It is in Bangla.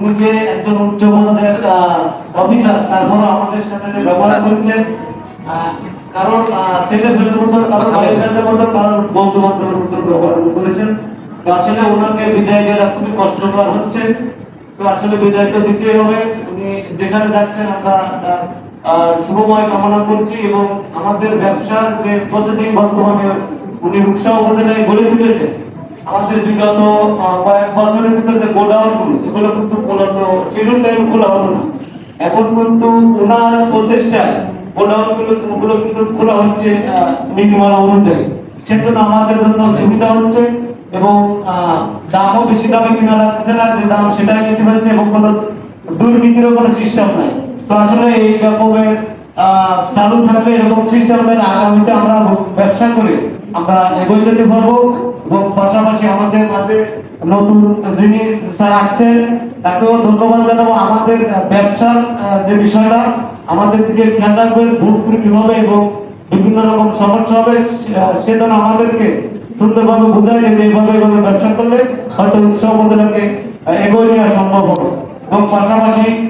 উনি যে একজন উচ্চ পদের অফিসার তারপরে আমাদের সাথে যে ব্যবহার করেছেন কারোর ছেলে ছেলের মতো কারোর ভাই বোনদের মতো কারোর বন্ধু বান্ধবের মতো ব্যবহার করেছেন। তো আসলে ওনাকে বিদায় দেওয়া খুবই কষ্টকর হচ্ছে। তো আসলে বিদায় তো দিতেই হবে। উনি যেখানে যাচ্ছেন আমরা শুভময় কামনা করছি এবং আমাদের ব্যবসার যে প্রসেসিং বর্তমানে উনি রূপসা উপজেলায় গড়ে তুলেছেন আমাদের বিগত কয়েক বছরের ভিতরে যে গোডাউনগুলো এগুলো কিন্তু মূলত শিডিউল টাইম খোলা হতো না। এখন কিন্তু ওনার প্রচেষ্টায় গোডাউনগুলো গুলো কিন্তু খোলা হচ্ছে নীতিমালা অনুযায়ী। সেজন্য আমাদের জন্য সুবিধা হচ্ছে এবং দামও বেশি দামে কিনা লাগছে না, যে দাম সেটাই নিতে পারছে এবং কোনো দুর্নীতিরও কোনো সিস্টেম নাই। তো আসলে এই রকমের চালু থাকলে এরকম সিস্টেম আগামীতে আমরা ব্যবসা করে আমরা এগিয়ে যেতে পারব এবং পাশাপাশি আমাদের মাঝে নতুন যিনি স্যার আসছেন, তাকেও ধন্যবাদ জানাব। আমাদের ব্যবসার যে বিষয়টা, আমাদের দিকে খেয়াল রাখবেন ভুল ত্রুটি হবে এবং বিভিন্ন রকম সমস্যা হবে, সে- যেন আমাদেরকে সুন্দরভাবে বুঝায় যে এইভাবে এইভাবে ব্যবসা করলে হয়তো উৎসব এগিয়ে নেওয়া সম্ভব হবে। এবং পাশাপাশি